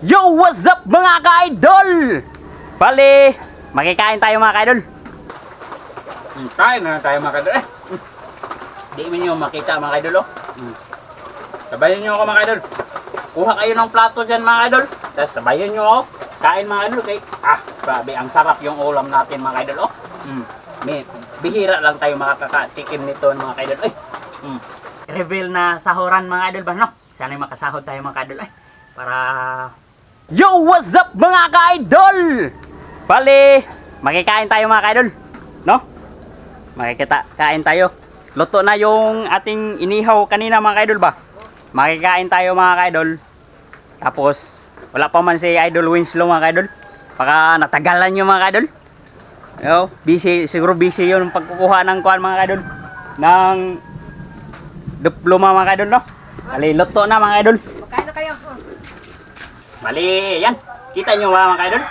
Yo, what's up mga ka-idol? Bali, makikain tayo mga ka-idol. Hmm, kain na tayo mga kadol. Eh, hmm. di mo nyo makita mga kadol oh. Hmm. Sabayan nyo ako mga kadol. Kuha kayo ng plato dyan mga kadol. Tapos sabayan nyo ako. Kain mga kadol kay ah, grabe ang sarap yung ulam natin mga kadol oh. Hmm. May, bihira lang tayo makakatikim nito mga kadol. Eh. Hmm. Reveal na sahuran mga idol ba, no? Sana makasahod tayo mga ka-idol. Eh, para... Yo, what's up mga ka-idol? Bali, makikain tayo mga ka-idol. No? Makikita, kain tayo. Luto na yung ating inihaw kanina mga ka-idol ba? Makikain tayo mga ka-idol. Tapos, wala pa man si Idol Winslow mga ka-idol. Baka natagalan yung mga ka-idol. Yo, busy, siguro busy yun pagkukuha ng kuhan mga ka-idol. Ng diploma mga ka-idol, no? Bali, luto na mga ka-idol. Kain na kayo. Oh. Bali, yan. Kita nyo mga ka-idol?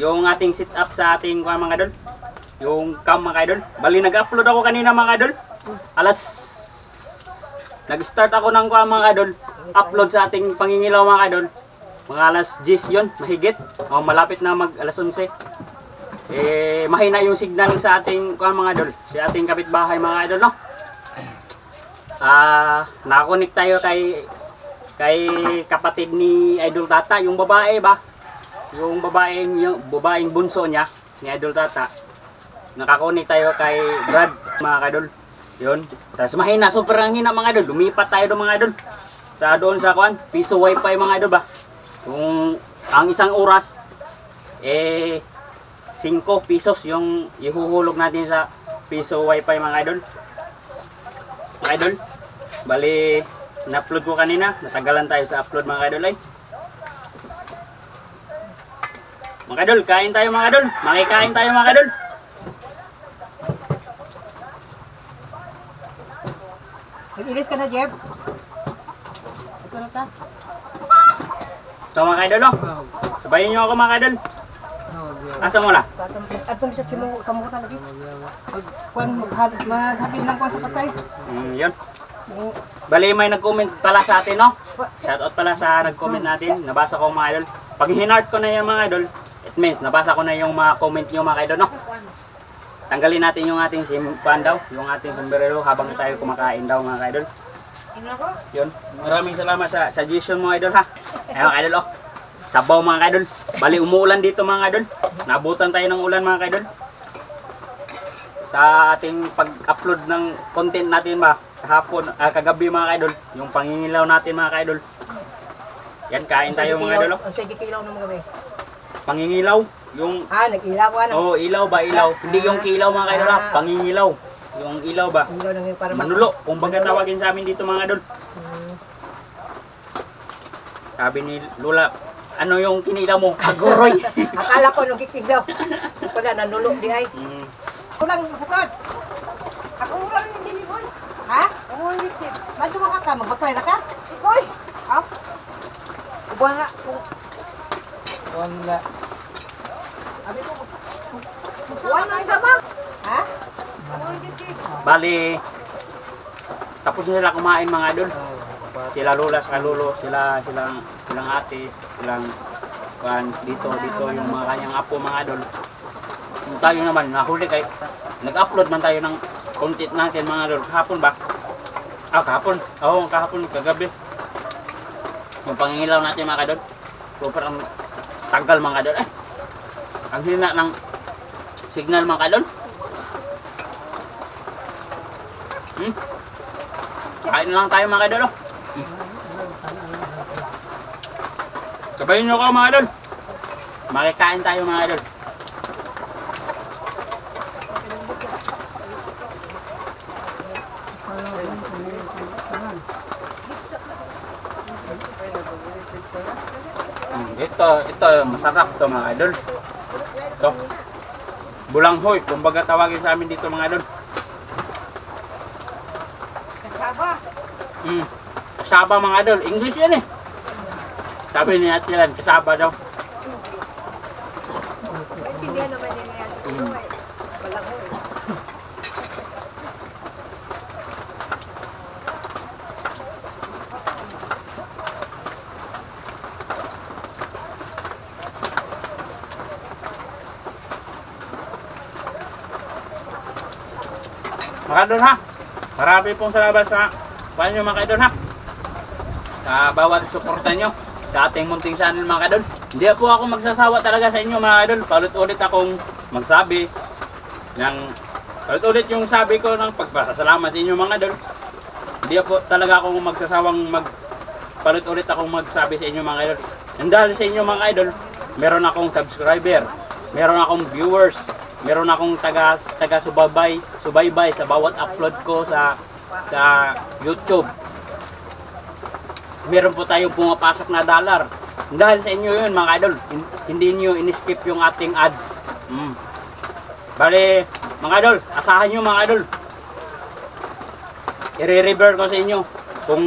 Yung ating sit up sa ating mga ka-idol. Yung cam mga ka-idol. Bali, nag-upload ako kanina mga ka-idol. Alas Nag-start ako ng kuha mga kadol. Upload sa ating pangingilaw mga kadol. Mga alas 10 yun, mahigit. O, malapit na mag alas 11. Eh, mahina yung signal sa ating kuha mga kadol. Si ating kapitbahay mga kadol, no? Ah, nakakonik tayo kay kay kapatid ni Idol Tata, yung babae ba? Yung babaeng yung babaeng bunso niya, ni Idol Tata. Nakakonik tayo kay Brad, mga kadol. Yun. Tapos mahina, sobrang hina mga idol. Lumipat tayo doon mga idol. Sa doon sa kuan, piso wifi mga idol ba? Kung ang isang oras, eh, 5 pesos yung ihuhulog natin sa piso wifi mga idol. Mga idol, bali, na-upload ko kanina. Natagalan tayo sa upload mga idol ay. Mga idol, kain tayo mga idol. Makikain tayo mga idol. Nag-ilis ka na, Jeb? Ito na ka? So mga idol, no? Sabayin nyo ako mga idol. Asa mo na? At kung sa simo kamutan lagi. Mag kuan maghab- maghabil ng kuan sa patay. Mm, yun. Bali may nag-comment pala sa atin, no? Shoutout pala sa nag-comment natin. Nabasa ko mga idol. Pag hinart ko na yung mga idol, it means nabasa ko na yung mga comment nyo mga idol, no? Tanggalin natin yung ating simpan daw, yung ating sombrero habang tayo kumakain daw mga idol. Yun. Maraming salamat sa suggestion mo idol ha. Ayun mga idol oh. Sabaw mga idol. Bali umuulan dito mga idol. Nabutan tayo ng ulan mga idol. Sa ating pag-upload ng content natin ba kahapon, ah, kagabi mga idol, yung pangingilaw natin mga idol. Yan kain tayo mga idol oh. Ang sige kilaw ng mga gabi. Pangingilaw, yung Ah, nag-ilaw ka na. oh ilaw ba ilaw, hindi yung kilaw mga idol ha, pangingilaw. Yung ilaw ba? Ilaw lang yung para Manulo, kung baga tawagin sa amin dito mga idol. Hmm. Sabi ni Lola, ano yung kinilaw mo? Agoroy. Akala ko nung kikilaw. Pala nanulo di ay. mm, Kulang hatod. Ako uran hindi mi boy. Ha? Uran hindi. Bato ka ka magbatay na ka? Boy. Ha? Uban na. Wala. Abi ko. Uwan na ka ba? Ha? bali, tapos na sila kumain mga idol. Sila Lola, sila Lolo, sila, silang, silang ate, silang, kan dito, dito, yung mga kanyang apo mga idol. Tayo naman, nahuli kay, nag-upload man tayo ng content natin mga idol. Kahapon ba? Ah, kahapon. Oo, kahapon, kagabi. Yung pangingilaw natin mga idol. Super ang tagal mga idol. Eh, ang hina ng signal mga idol. Hmm? Kain lang tayo mga idol. oh. Sabayin nyo ko mga idol. Makikain tayo mga idol. Hmm, ito, ito, masarap to mga idol. Ito. Bulanghoy, kumbaga tawagin sa amin dito mga idol. Kasaba. Hmm. Kasaba mga idol. English yan eh. Sabi ni Ate Lan, kasaba daw. Hindi naman nila yan. Mm. Wala ko eh. Mga idol ha. Marami pong salamat sa paano nyo mga idol ha. Sa bawat suporta nyo sa ating munting channel mga idol. Hindi po ako magsasawa talaga sa inyo mga idol. Paulit-ulit akong magsabi ng paulit-ulit yung sabi ko ng pagpasalamat sa inyo mga idol. Hindi po talaga ako magsasawang mag paulit-ulit akong magsabi sa inyo mga idol. And dahil sa inyo mga idol, meron akong subscriber, meron akong viewers, meron akong taga taga subaybay, subaybay sa bawat upload ko sa sa YouTube. Meron po tayong pumapasok na dollar. Dahil sa inyo yun mga idol, hin- hindi niyo in-skip yung ating ads. Mm. Bale, mga idol, asahan nyo mga idol. I-rever ko sa inyo kung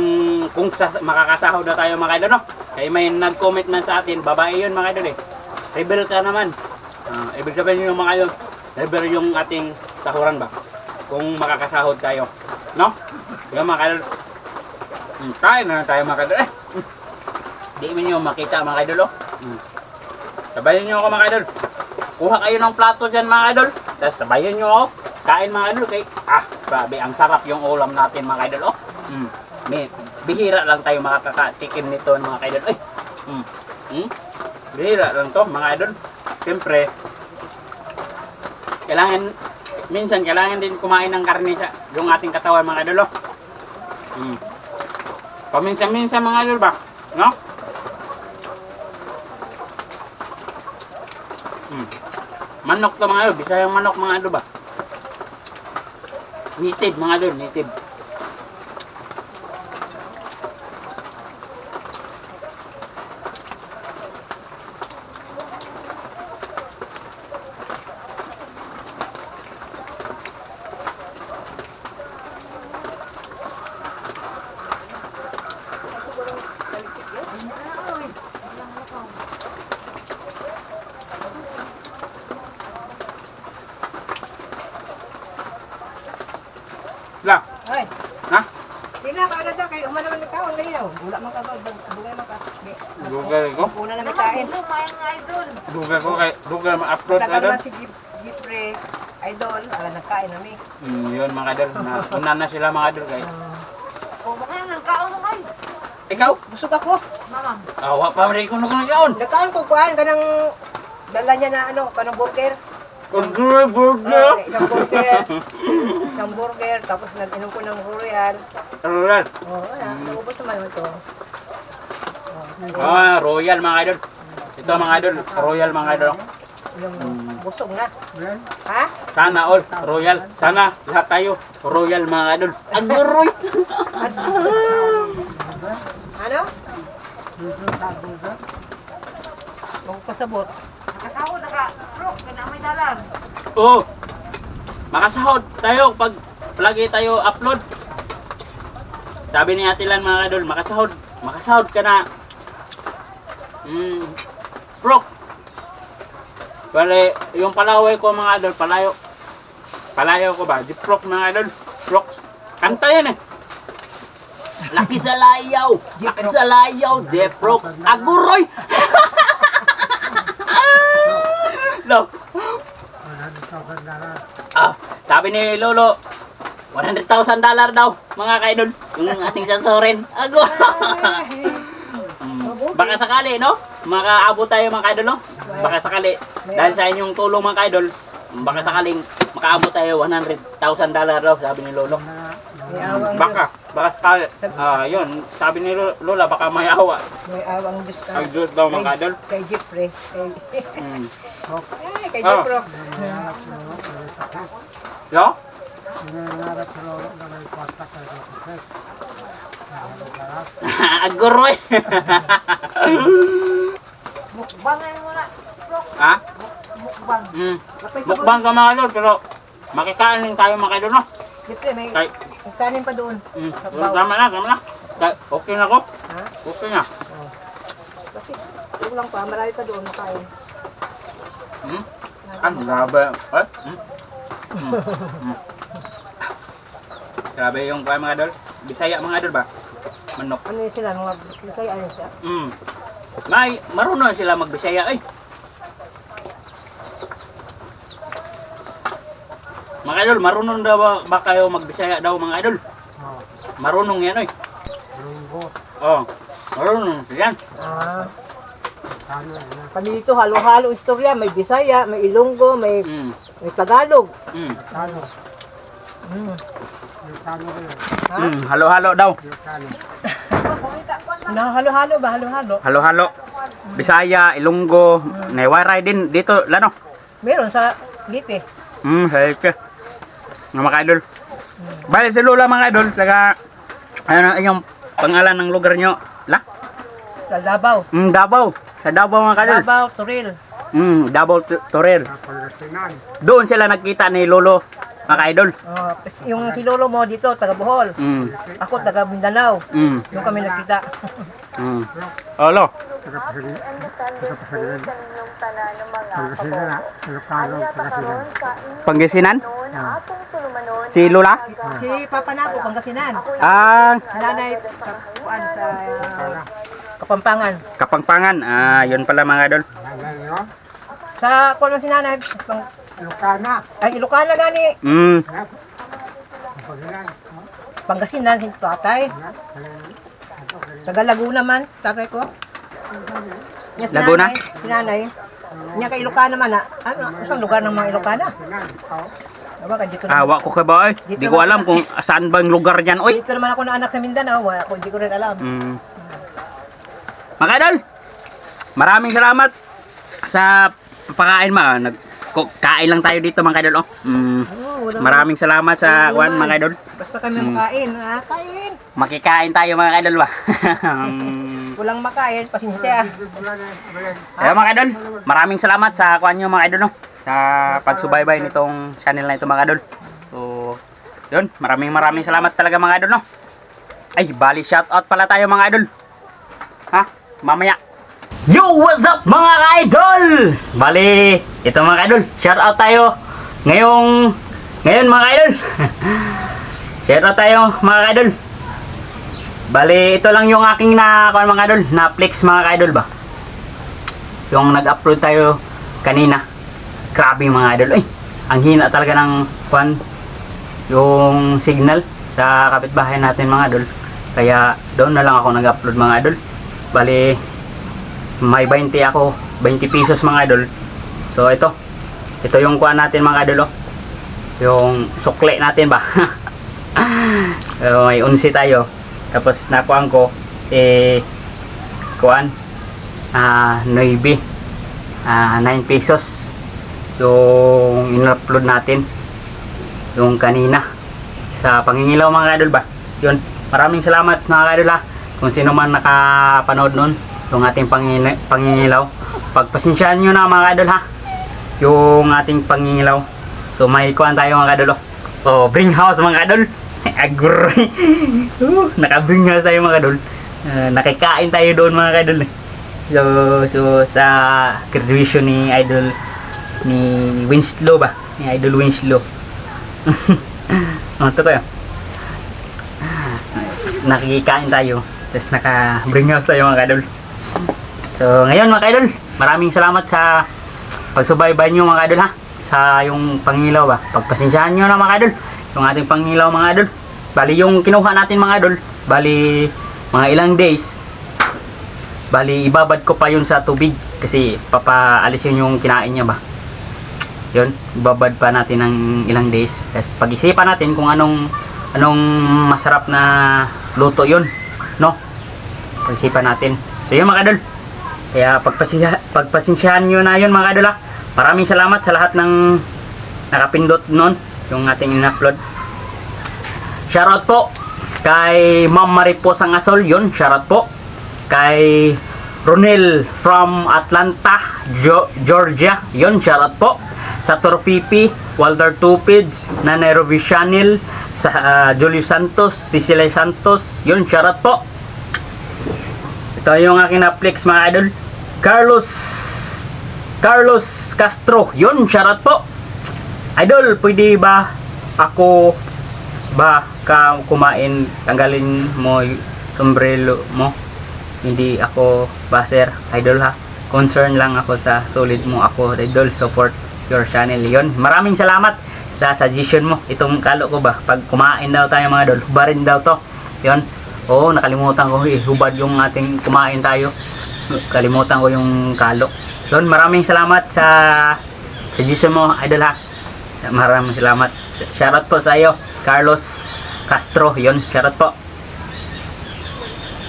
kung sa, makakasahod na tayo mga idol no. Kaya may nag-comment man sa atin, babae yun mga idol eh. Rebel ka naman. Ah, ibig sabihin yung mga idol, rebel yung ating sahuran ba? Kung makakasahod tayo. No? Yung mga idol. Hmm, tayo na tayo mga idol. Eh, hmm. Di mo nyo makita mga idol oh. Hmm. Sabayan nyo ako mga idol. Kuha kayo ng plato dyan mga idol. Tapos sabayan nyo ako. Kain mga idol kay ah, grabe ang sarap yung ulam natin mga idol oh. Mm. May, bihira lang tayo makakatikim nito mga idol. Ay. Mm. Mm. Bihira lang to mga idol. Siyempre kailangan minsan kailangan din kumain ng karne sa yung ating katawan mga idol oh. Mm. Paminsan-minsan mga idol ba? No? Mm. Manok to mga idol, bisayang manok mga idol ba? Native mga idol, native. Sila, Ay, ha? di na, kaala daw, kayo umano man nagkaon ngayon. Wala man ka ba, bugay man ka. Di. Dugal ko. Una na may kain. Dugal ko kay dugal ma-upload idol. ba si Gip- Gipre, idol, ala nagkain nami. Mm, yun mga idol, na una na sila mga idol kay. Oh, baka nang kaon mo kay. Ikaw, Busog ako. Mama. awa pa rin ko nung yaon. Nagkaon ko kuan kanang dala niya na ano, kanang burger. Burger, burger. Oh, isang burger. Isang burger, tapos nag-inom ko ng Royal. Royal. Oh, wala. Mm. Naubos naman ito. Oh, Ah, royal mga idol. Ito mga idol, royal mga idol. Yung busog na. Ha? Sana all, royal. Sana lahat tayo, royal mga idol. Aguroy. Ano? Huwag pasabot. Nakasahod na ka. Bro, may dalan. Oo. Makasahod tayo pag lagi tayo upload. Sabi ni Ate Lan mga idol, makasahod. Makasahod ka na. Mm. Bro. Bale, yung palaway ko mga idol, palayo. Palayo ko ba? Jiprok mga idol. Prox. Kanta yan eh. Laki sa layaw. Laki sa layaw. Jeprox. Aguroy. no. Ah, sabi ni Lolo, 100,000 dollar daw, mga kaidol, yung ating sansorin. Ago! Mm, Baka sakali, no? Makaabot tayo mga kaidol, no? Baka sakali, dahil sa inyong tulong mga kaidol, baka sakaling makaabot tayo 100,000 dollar daw, sabi ni Lolo. May awang Baka, baka sakali, ah, yun, sabi ni Lo- Lola, baka may awa. May awang Diyos ka. Ang Diyos daw mga kaidol. Kay Jeffrey. Kay, Mm. Ay, kay Ah. Jeffro. Yo? Aguroy. Mukbang ngayon muna. Bro, ha? mukbang. Mm. Mukbang ka mga lord, pero makikain tayo mga idol, no? Jeffrey, may, Kay, kanin pa doon. mm, bawah. tama na, tama na. Kay, okay na ko. Ha? Okay na. Oh. Kasi, kulang pa. Marami pa doon nakain. Hmm? Ang grabe. Eh? Hmm. Hmm. Grabe yung kaya mga idol. Bisaya mga idol ba? Manok. Ano yun sila? Mga kaya ano siya? Mm. May marunong sila magbisaya ay. Mga idol, marunong daw ba, ba kayo magbisaya daw mga idol? Oh, Marunong yan oy. lunggo. Oh, marunong yan. Ah. Kami dito halo-halo istorya, may Bisaya, may Ilonggo, may Mm. may Tagalog. Mm. Ano? Mm. Ha? Mm, halo-halo daw. Na halo-halo ba? Halo-halo. Halo-halo. Bisaya, Ilonggo, Newaray din dito, lano. Meron sa Gite. Hmm, sa ka. Mga mga idol. Bali si Lola mga idol, taga ano yung pangalan ng lugar nyo? La? Sa Davao. Hmm, Davao. Sa Davao mga idol. Davao, Turil. Hmm, Davao T- Torel. Doon sila nagkita ni Lolo mga idol. Oh, yung si Lolo mo dito, taga Bohol. Hmm. Ako taga Mindanao. Hmm. Doon kami nagkita. Hmm. Olo. Pangasinan? Si Lola? si Papa Napo, Pangasinan. Ah, Si Nanay, sa, kuan, sa Kapampangan. Kapangpangan. Ah, yun pala mga idol. Sa kuan man si Nanay, pang, ay Ilocana gani. Hmm. Pangasinan si tatay. Taga Laguna man, tatay ko. Si Laguna? Nanay, Si Nanay. Niya kay Ilocana man na. Ano, isang lugar ng mga Ilocana? Diba, Awa ko kay ba? Di ko alam kung saan bang lugar diyan, oy. dito naman ako na anak sa Mindanao. Wala ako, hindi ko rin alam. Mm. Mga idol, maraming salamat sa pagkain mga nag ko- kain lang tayo dito mga idol oh. Mm. Oh, Maraming salamat sa kuan mga idol. Basta kami Mm. makain, ha? Kain. Makikain tayo mga idol ba. Mm. Walang makain, pasensya. Kaya mga idol, maraming salamat sa kuan nyo mga idol no. Sa pagsubaybay nitong channel na ito mga idol. So, yun, maraming maraming salamat talaga mga idol no. Ay, bali shoutout pala tayo mga idol. Ha? Mamaya. Yo, what's up mga idol? Bali, ito mga idol, shoutout tayo. Ngayong ngayon mga idol. shoutout tayo mga idol. Bali, ito lang yung aking na kuan mga idol, na flex mga idol ba. Yung nag-upload tayo kanina. Grabe mga idol. Ay, ang hina talaga ng kuan yung signal sa kapitbahay natin mga idol. Kaya doon na lang ako nag-upload mga idol. Bali, may 20 ako, 20 pesos mga idol. So ito, ito yung kuan natin mga idol oh. Yung sukle natin ba. so, may unsi tayo. Tapos nakuan ko eh kuan ah 9 ah 9 pesos. Yung in-upload natin. Yung kanina. Sa pangingilaw mga idol ba? Yun. Maraming salamat mga idol ha. Kung sino man nakapanood nun yung ating pangingilaw. Pagpasensyahan nyo na mga idol ha? Yung ating pangingilaw. So may kuhan tayo mga idol oh, oh bring house mga idol agroy uh, naka bring house tayo mga idol Ah, nakikain tayo doon mga idol so, so sa graduation ni idol ni Winslow ba? Ni idol Winslow. Oh, ito tayo nakikikain tayo. Tapos naka bring house tayo mga idol so ngayon mga idol maraming salamat sa pagsubaybay nyo mga idol ha? Sa yung pangilaw ba pagpasensyahan nyo na mga idol yung ating pangilaw mga idol bali yung kinuha natin mga idol bali mga ilang days bali ibabad ko pa yun sa tubig kasi papaalis yun yung kinain niya ba? Yun ibabad pa natin ng ilang days. Tapos pag-isipan natin kung anong anong masarap na luto yun no? Pag-isipan natin yun mga idol. Kaya pagpasensya, pagpasensyahan nyo na yun mga idol ha. maraming salamat sa lahat ng nakapindot nun yung ating in-upload. Shoutout po kay Ma'am Maripos ang Asol yun shoutout po. Kay Ronel from Atlanta Georgia yun shoutout po. Sa Torpipi Walter Tupids Nanay Rovi Chanel sa ah, Julio Santos Cecilia Santos yun shoutout po ito yung aking na-flex mga idol. Carlos Carlos Castro. Yun shoutout po. Idol pwede ba ako ba ka kumain? Tanggalin mo y- sombrero mo. Hindi ako baser idol ha? Concern lang ako sa solid mo ako idol. Support your channel. Yon maraming salamat sa suggestion mo. Itong kalo ko ba? Pag kumain daw tayo mga idol hubarin daw to. Yun oo nakalimutan ko. Eh hubad yung ating kumain tayo. Kalimutan ko yung kalo. Yun maraming salamat sa suggestion mo idol ha? Maraming salamat. Shoutout po sa iyo Carlos Castro. Yun shoutout po.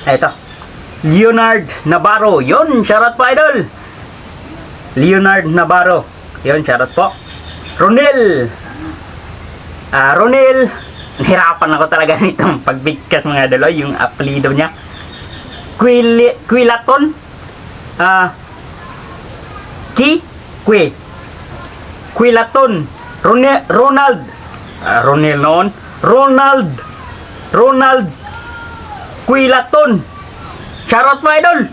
Eto Leonard Navarro. Yun shoutout po idol. Leonard Navarro. Yun shoutout po. Ronel. Ah, Ronel, nahirapan ako talaga nitong pagbigkas mga dalo, yung apelido niya. Quili, Quilaton, ah, Ki, Qui, Quilaton, Rone, Ronald, ah, Ronel noon, Ronald, Ronald, Quilaton, Charot mo idol!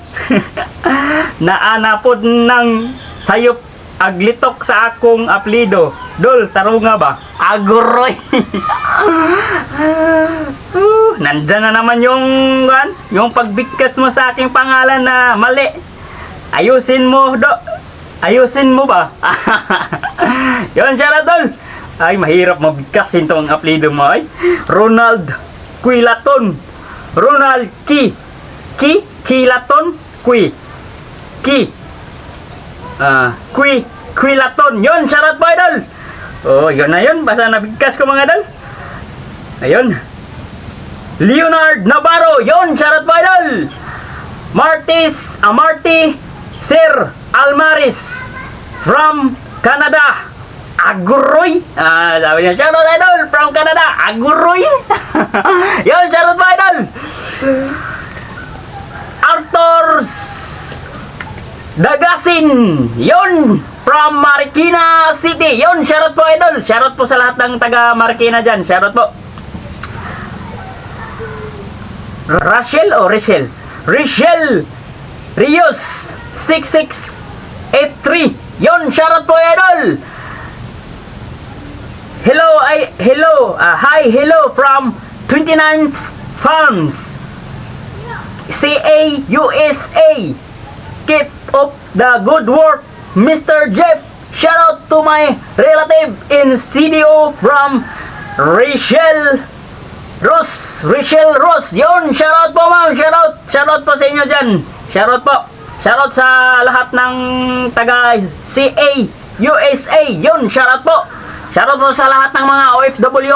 Naanapod ng sayop aglitok sa akong apelido. Dol, tarunga ba? Aguroy! Uh, Nandyan na naman yung, kan, yung pagbigkas mo sa aking pangalan na mali. Ayusin mo, do. Ayusin mo ba? Yon, Charadol. Ay, mahirap mabigkasin tong apelido mo ay. Ronald Quilaton. Ronald Ki. Ki? Kilaton? Qui. Ki. Ah, Qui. Quilaton. Yon, charot mo, idol. Oh, yun na yun. Basta nabigkas ko mga idol. Ayun. Leonard Navarro. Yon, charot mo, idol. Martis, ah, Marty Sir Almaris from Canada. Aguroy. Ah, sabi niya, shoutout idol from Canada. Aguroy. Yon, shoutout mo idol. Arthur Dagasin. Yon, from Marikina City. Yon, shoutout po idol. Shoutout po sa lahat ng taga Marikina dyan. Shoutout po. Rachel o Rachel? Rachel Rios 6683. Yon, shoutout po idol. Hello, I hello. ah, hi, hello from 29 Farms. CA USA. Keep up the good work, Mr. Jeff. Shout out to my relative in CDO from Rachel Ross. Rachel Ross. Yon, shout out po ma'am. Shout out. Shout out po sa inyo dyan. Shout out po. Shout out sa lahat ng taga CA USA. Yon, shout out po. Shout out po sa lahat ng mga OFW.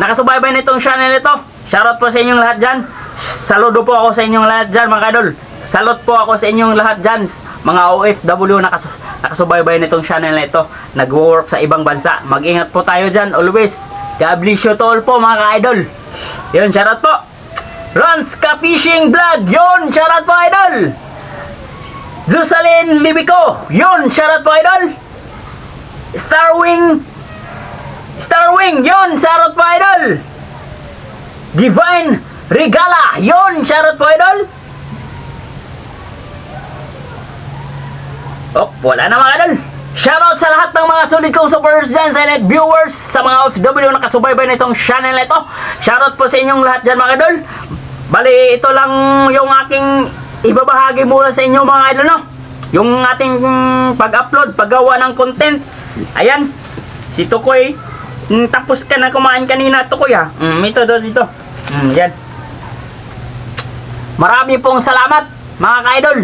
Nakasubaybay nitong channel ito. Shout out po sa inyong lahat dyan. Saludo po ako sa inyong lahat dyan mga kadol. Salot po ako sa inyong lahat dyan. Mga OFW nakas nakasubaybay nitong channel na ito. Nag-work sa ibang bansa. Mag-ingat po tayo dyan always. God bless you to all po mga ka-idol. Yun, shout out po. Rans Ka Fishing Vlog. Yun, shout out po idol. Jocelyn Libico. Yun, shout out po idol. Starwing Starwing, yun, shoutout po idol. Divine Regala, yun, shoutout po idol. Oh, wala na mga idol. Shoutout sa lahat ng mga solid kong supporters dyan, silent viewers, sa mga OFW na kasubaybay na itong channel na ito. Shoutout po sa inyong lahat dyan mga idol. Bali, ito lang yung aking ibabahagi muna sa inyo mga idol, no? Yung ating pag-upload, paggawa ng content. Ayan, si Tukoy, mm, tapos ka na kumain kanina, Tukoy ha. Mm, ito, ito, dito. Mm, yan. Marami pong salamat, mga ka-idol.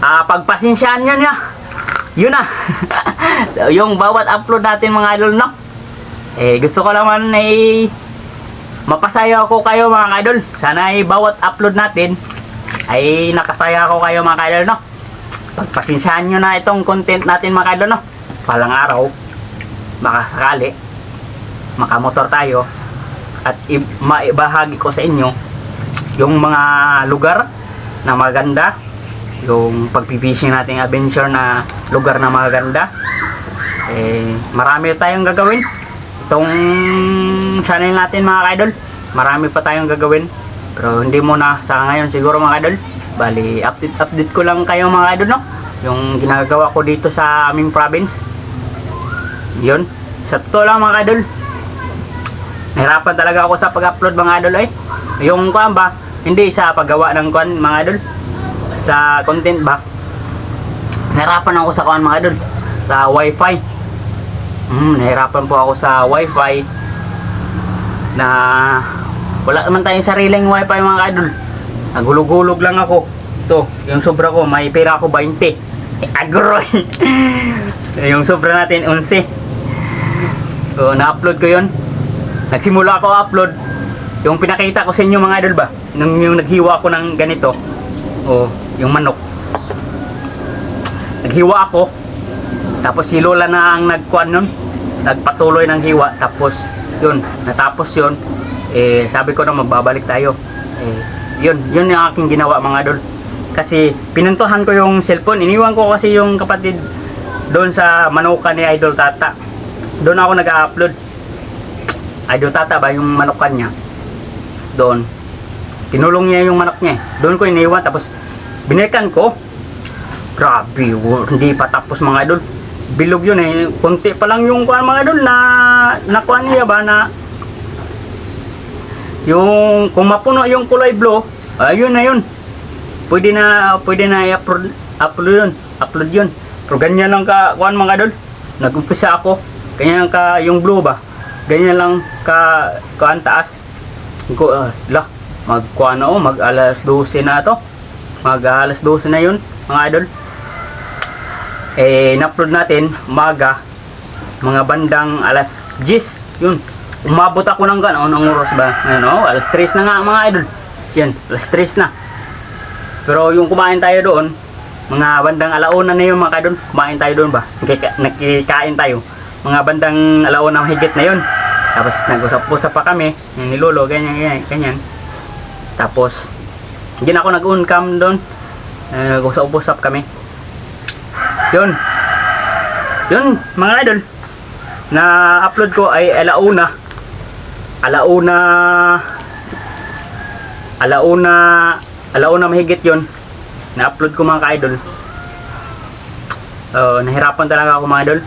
Ah, pagpasensyahan nyo niya. Yun na. so, yung bawat upload natin mga idol, no? Eh, gusto ko naman eh, mapasaya ako kayo mga idol. Sana ay bawat upload natin ay nakasaya ako kayo mga idol, no? Pagpasensyahan nyo na itong content natin mga idol, no? Palang araw, baka sakali, makamotor tayo at maibahagi ko sa inyo yung mga lugar na maganda yung pagpipishing nating adventure na lugar na maganda eh marami tayong gagawin. Itong channel natin mga idol marami pa tayong gagawin. Pero hindi muna sa ngayon siguro mga idol bali update update ko lang kayo mga idol no? Yung ginagawa ko dito sa aming province. Yun. Sa totoo lang mga idol nahirapan talaga ako sa pag-upload mga idol eh. Yung kuan ba hindi sa paggawa ng kuan mga idol sa content ba nahirapan ako sa kuan mga idol sa wifi Hmm, nahirapan po ako sa wifi na wala naman tayong sariling wifi mga idol. Nagulog-gulog lang ako. Ito, yung sobra ko, may pera ako 20. Agroy! yung sobra natin, 11. So, na-upload ko yun. Nagsimula ako upload. Yung pinakita ko sa inyo mga idol ba? Nung yung naghiwa ako ng ganito. O, yung manok. Naghiwa ako. Tapos si Lola na ang nagkuan nun. Nagpatuloy ng hiwa. Tapos, yun. Natapos yun. Eh, sabi ko na magbabalik tayo. Eh, yun. Yun yung aking ginawa mga idol. Kasi, pinuntuhan ko yung cellphone. Iniwan ko kasi yung kapatid doon sa manukan ni Idol Tata. Doon ako nag-upload. Idol Tata ba yung manukan niya? Doon. Tinulong niya yung manok niya. eh. Doon ko iniwan. Tapos, binalikan ko. Grabe, hindi pa tapos mga idol. Bilog yun eh. Kunti pa lang yung kuan mga idol na nakuha niya ba na yung kung mapuno yung kulay blue, ayun na yun. Pwede na pwede na i-upload upload yun. Upload yun. Pero ganyan lang ka kuan mga idol. Nag-umpisa ako. Ganyan ka yung blue ba. Ganyan lang ka kuan taas. Ko uh, lah magkuan na oh, mag alas 12 na to. Mag alas 12 na yun mga idol. Eh na-upload natin umaga mga bandang alas 10 yun. Umabot ako ng gan anong oras ba? Ayun oh alas 3 na nga mga idol. Yan alas 3 na. Pero yung kumain tayo doon mga bandang alauna na yun mga idol. Kumain tayo doon ba? Nakika- nakikain tayo. Mga bandang alauna higit na yun. Tapos nag-usap-usap pa kami yung ni Lolo ganyan ganyan, ganyan. Tapos hindi ako nag-on cam doon eh, nag-usap-usap kami yun. Yun, mga idol. Na upload ko ay alauna. Alauna alauna alauna mahigit yun. Na upload ko mga ka-idol. Uh, nahirapan talaga ako mga idol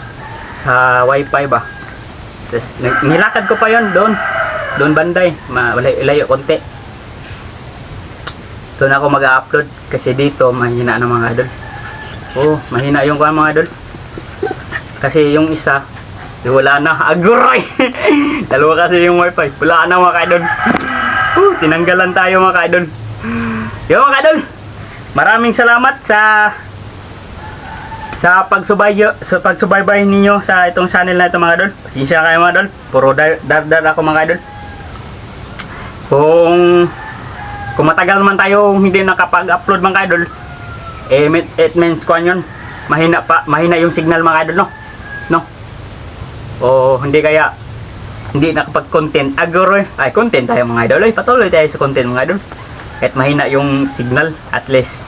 sa wifi ba. Tapos nilakad ko pa yon doon. Doon banday, Ma- wala- layo konti. Doon ako mag-upload kasi dito mahina ng mga idol. Oh, mahina yung kuha mga idol. Kasi yung isa, wala na. Aguray! Dalawa kasi yung wifi. Wala na mga idol. Uh, tinanggalan tayo mga idol. Yo mga idol, maraming salamat sa sa pagsubayo sa pagsubaybay ninyo sa itong channel na ito mga idol. Pasensya kayo mga idol. Puro dar dar, dar ako mga idol. Kung kung matagal man tayo hindi nakapag-upload mga idol, eh it, means kwan yun mahina pa mahina yung signal mga idol no? No? O hindi kaya hindi nakapag content agoroy ay content tayo mga idol. Ay patuloy tayo sa content mga idol. Kahit mahina yung signal at least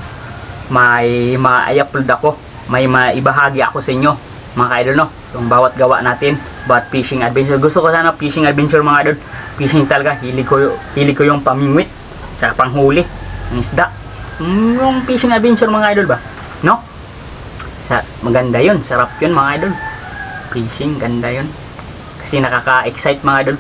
may ma-upload ako may maibahagi ako sa inyo mga idol no? Yung bawat gawa natin bawat fishing adventure. Gusto ko sana fishing adventure mga idol. Fishing talaga hilig ko hilig ko yung pamingwit sa panghuli ng isda yung fishing adventure mga idol ba? No? Sa, maganda yun. Sarap yun mga idol. Fishing, ganda yun. Kasi nakaka-excite mga idol.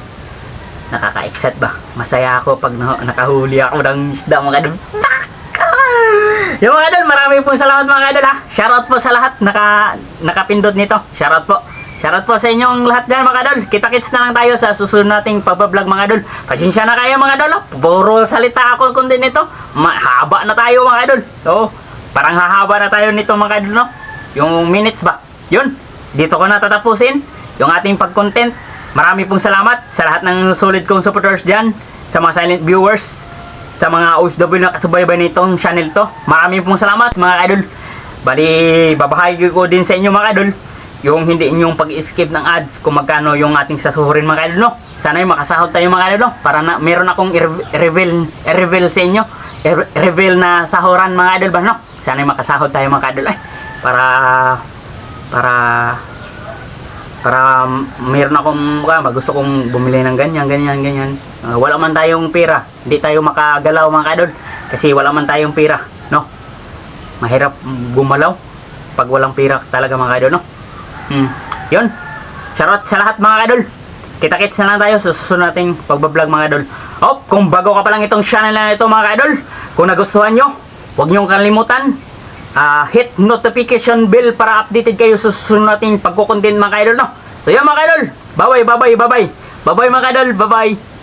Nakaka-excite ba? Masaya ako pag na- nakahuli ako ng isda mga idol. Yung mga idol, marami pong salamat mga idol ha. Shoutout po sa lahat naka, nakapindot nito. Shoutout po. Shoutout po sa inyong lahat dyan mga idol. Kita-kits na lang tayo sa susunod nating pabablog mga idol. Pasensya na kayo mga idol. ha. Puro salita ako kundi nito. Mahaba na tayo mga idol. So, parang hahaba na tayo nito mga idol no. Yung minutes ba? Yun. Dito ko na tatapusin yung ating pag-content. Marami pong salamat sa lahat ng solid kong supporters dyan. Sa mga silent viewers. Sa mga OFW na kasubaybay nitong channel to. Marami pong salamat mga idol. Bali, babahagi ko din sa inyo mga idol yung hindi inyong pag-skip ng ads kung magkano yung ating sasuhurin mga idol no. Sana yung makasahod tayo mga idol no. Para na meron akong reveal i-reveal sa inyo. Reveal na sahuran mga idol ba no. Sana yung makasahod tayo mga idol ay para para para meron akong ah, gusto kong bumili ng ganyan, ganyan, ganyan. Ah, wala man tayong pera. Hindi tayo makagalaw mga idol kasi wala man tayong pera, no? Mahirap gumalaw pag walang pera talaga mga idol, no? Hmm. Yun. Charot sa lahat mga idol. Kita-kits na lang tayo sa susunod nating pagbablog mga idol. Oh, kung bago ka pa lang itong channel na ito mga idol, kung nagustuhan nyo, huwag nyo kalimutan, ah, hit notification bell para updated kayo sa susunod nating pagkukontent mga idol, no? So yun mga idol. Bye-bye, bye-bye, bye-bye. Bye-bye mga idol, bye-bye.